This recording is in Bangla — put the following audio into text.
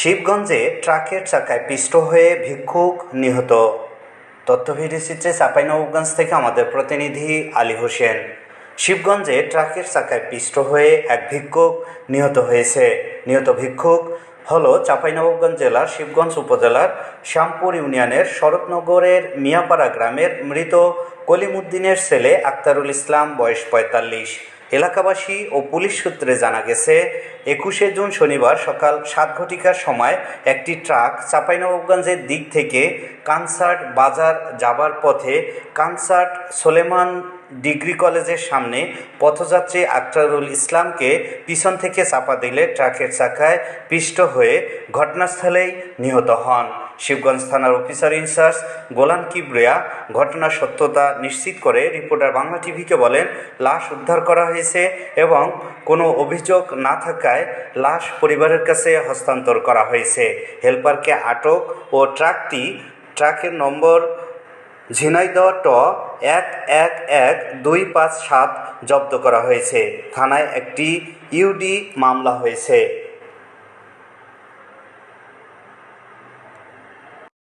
শিবগঞ্জে ট্রাকের চাকায় পিষ্ট হয়ে ভিক্ষুক নিহত। তথ্য ভিডিও চিত্রে থেকে আমাদের প্রতিনিধি আলী হোসেন। শিবগঞ্জে ট্রাকের চাকায় পিষ্ট হয়ে এক ভিক্ষুক নিহত হয়েছে। নিহত ভিক্ষুক হলো চাঁপাইনবাবগঞ্জ জেলার শিবগঞ্জ উপজেলার শ্যামপুর ইউনিয়নের শরৎনগরের মিয়াপাড়া গ্রামের মৃত কলিমুদ্দিনের ছেলে আক্তারুল ইসলাম, বয়স পঁয়তাল্লিশ। এলাকাবাসী ও পুলিশ সূত্রে জানা গেছে, একুশে জুন শনিবার সকাল সাত ঘটিকার সময় একটি ট্রাক চাঁপাইনবাবগঞ্জের দিক থেকে কানসার্ট বাজার যাবার পথে কানসার্ট সোলেমান ডিগ্রি কলেজের সামনে পথযাত্রী আক্তারুল ইসলামকে পিছন থেকে চাপা দিলে ট্রাকের চাকায় পিষ্ট হয়ে ঘটনাস্থলেই নিহত হন। শিবগঞ্জ থানার অফিসার ইনচার্জ গোলাম কিবরিয়া ঘটনার সত্যতা নিশ্চিত করে রিপোর্টার বাংলা টিভিকে বলেন, লাশ উদ্ধার করা হয়েছে এবং কোনো অভিযোগ না থাকায় লাশ পরিবারের কাছে হস্তান্তর করা হয়েছে। হেলপারকে আটক ও ট্রাকটি, ট্রাকের নম্বর ঝিনাইদহ ট এক এক এক দুই পাঁচ সাত জব্দ করা হয়েছে। থানায় একটি ইউডি মামলা হয়েছে।